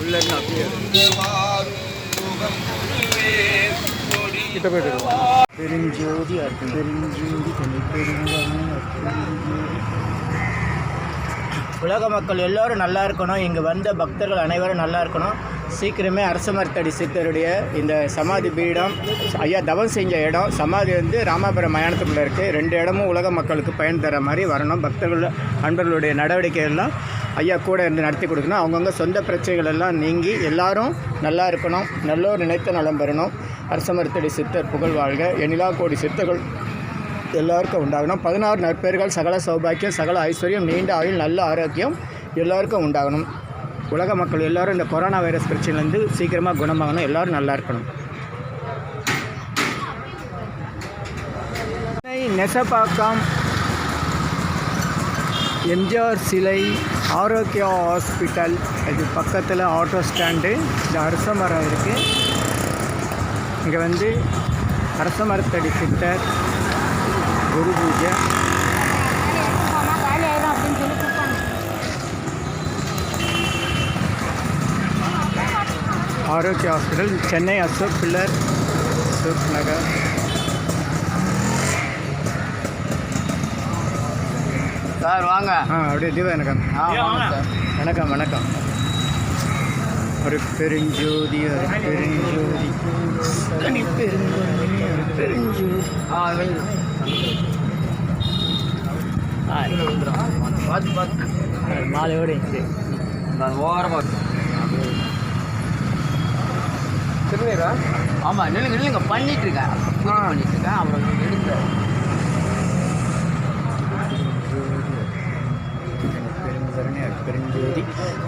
உள்ள இருந்து அப்படியே கிட்ட போயிட்டு பெருஞ்சோதி அர்த்தம் பெருஞ்சோதி உலக மக்கள் எல்லோரும் நல்லா இருக்கணும். இங்கே வந்த பக்தர்கள் அனைவரும் நல்லா இருக்கணும். சீக்கிரமே அரசமர்த்தடி சித்தருடைய இந்த சமாதி பீடம் ஐயா தவம் செஞ்ச இடம் சமாதி வந்து ராமாபுரம் மயானத்துக்குள்ளே இருக்குது ரெண்டு இடமும் உலக மக்களுக்கு பயன் தர மாதிரி வரணும். பக்தர்கள் அன்பர்களுடைய நடவடிக்கைகள்லாம் ஐயா கூட இருந்து நடத்தி கொடுக்கணும். அவங்கவுங்க சொந்த பிரச்சனைகள் எல்லாம் நீங்கி எல்லாரும் நல்லா இருக்கணும். நல்லோர் நினைத்த நலம் பெறணும். அரசமரத்தடி சித்தர் புகழ் வாழ்க. எனிலா கோடி சித்தர்கள் எல்லாருக்கும் உண்டாகணும். பதினாறு நற்பேர்கள் சகல சௌபாக்கியம் சகல ஐஸ்வர்யம் நீண்ட ஆயுள் நல்ல ஆரோக்கியம் எல்லாருக்கும் உண்டாகணும். உலக மக்கள் எல்லாரும் இந்த கொரோனா வைரஸ் பிரச்சனையிலேருந்து சீக்கிரமாக குணமாகணும். எல்லாரும் நல்லா இருக்கணும். நெசப்பாக்கம் எம்ஜிஆர் சிலை ஆரோக்கியா ஹாஸ்பிட்டல். இது பக்கத்தில் ஆட்டோ ஸ்டாண்டு. இந்த அரச மரம் இருக்குது இங்கே வந்து அரச மரத்தடி சித்தர் குரு பூஜை. Arokya hospital Chennai Ashok pillar Ashok Nagar. Sir வாங்க. ஆ அப்படியே தீபா வணக்கம். ஆ வாங்க சார். வணக்கம் வணக்கம். ஒரு பெருஞ்சோதி ஒரு பெருஞ்சோதி. தனி பெருஞ்சோதி ஒரு பெருஞ்சோதி ஆ பார்த்து பார்த்து மாலையோடு நான் ஓரமாக திருநீரா? ஆமாம் நில்லுங்க நில்லுங்க. பண்ணிட்டு இருக்கேன். அப்புறம் எடுங்க பெருஞ்சோதி.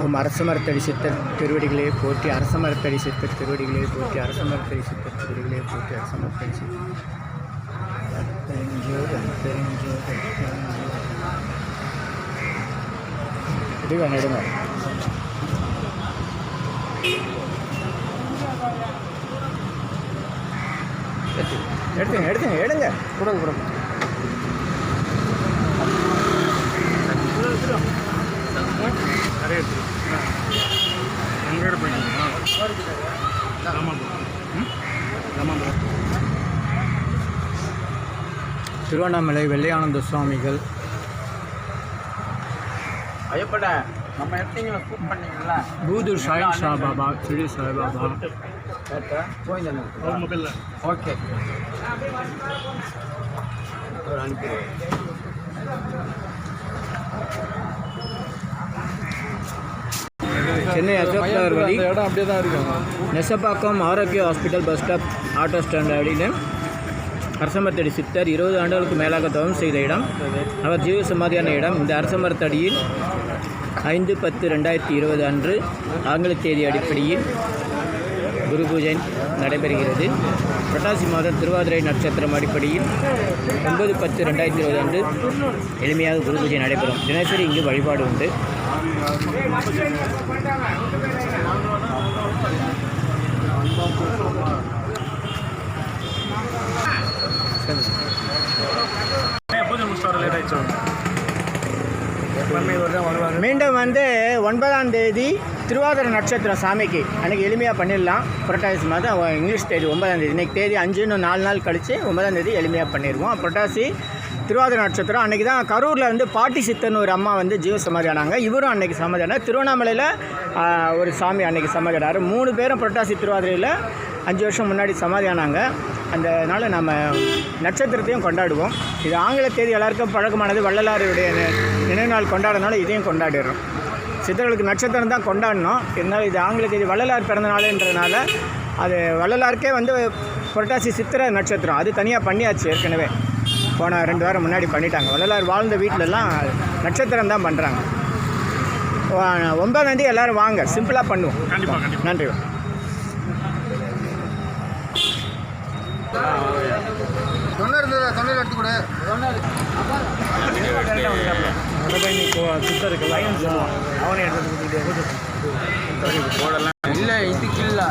ஓம் அரச மரத்தடி சித்தர் திருவடிகளே போற்றி அரச மரத்தடி சித்தர் திருவடிகளே போற்றி அரச மரத்தடி சித்தர் திருவடிகளே போற்றி அரச மரத்தடி சித்தர் பெருஞ்சோதி பெருஞ்சோதி இடுங்க நடுங்க எடுத்துங்க எடுத்துங்க எடுங்க. கொடுங்க கொடுங்க. திருவண்ணாமலை வெள்ளையானந்த சுவாமிகள். ஐயப்பட நம்ம எடுத்தீங்களா கூப் பண்ணீங்களா பூதூர் சாய் சாபாபா சிறு சாய்பாபா. போயிருந்தேன் ஓகே. அனுப்பி சென்னை அசோக் நகர் வழி. இடம் அப்படியே தான் இருக்கும் Nesapakkam Arokya hospital bus stop auto stand அப்படின்னு அரசமரத்தடி சித்தர் இருபது ஆண்டுகளுக்கு மேலாக தவம் செய்த இடம். அவர் ஜீவ சமாதியான இடம். இந்த அரசமரத்தடியில் ஐந்து பத்து ரெண்டாயிரத்தி இருபது அன்று ஆங்கில தேதி அடிப்படையில் குரு பூஜை நடைபெறுகிறது. புரட்டாசி மாதம் திருவாதிரை நட்சத்திரம் அடிப்படையில் ஒன்பது பத்து ரெண்டாயிரத்தி இருபது அன்று எளிமையாக குரு பூஜை நடைபெறும். தினசரி இங்கு வழிபாடு உண்டு. மீண்டும் வந்து ஒன்பதாம் தேதி திருவாதிரை நட்சத்திரம் சாமிக்கு அன்றைக்கி எளிமையாக பண்ணிடலாம். புரட்டாசி மாதம் இங்கிலீஷ் தேதி ஒன்பதாம் தேதி. இன்றைக்கி தேதி அஞ்சு இன்னும் நாலு நாள் கழித்து ஒன்பதாம் தேதி எளிமையாக பண்ணிடுவோம். புரட்டாசி திருவாதிரை நட்சத்திரம். அன்றைக்கி தான் கரூரில் வந்து பாட்டி சித்தன் ஒரு அம்மா வந்து ஜீவ சமாதி ஆனாங்க இவரும் அன்றைக்கி சமாதி ஆனார் திருவண்ணாமலையில் ஒரு சாமி அன்றைக்கி சமாதி ஆனார் மூணு பேரும் புரட்டாசி திருவாதிரையில் அஞ்சு வருஷம் முன்னாடி சமாதி ஆனாங்க அதனால் நம்ம நட்சத்திரத்தையும் கொண்டாடுவோம். இது ஆங்கில தேதி எல்லாருக்கும் பழக்கமானது. வள்ளலாருடைய நினைவு நாள் கொண்டாடுறதுனால இதையும் கொண்டாடிடுறோம். சித்தர்களுக்கு நட்சத்திரம் தான் கொண்டாடணும். இருந்தாலும் இது ஆங்கில தேதி வள்ளலார் பிறந்த நாளுன்றதுனால அது வள்ளலாருக்கே வந்து புரட்டாசி சித்திரை நட்சத்திரம். அது தனியாக பண்ணியாச்சு ஏற்கனவே. போன ரெண்டு வாரம் முன்னாடி பண்ணிட்டாங்க. வள்ளலார் வாழ்ந்த வீட்டிலலாம் நட்சத்திரம் தான் பண்ணுறாங்க ஒன்பதாம் தேதி எல்லோரும் வாங்க. சிம்பிளாக பண்ணுவோம். நன்றி எடுத்து கொடு. அவனே எடுத்து இல்லை இதுக்கு இல்லை.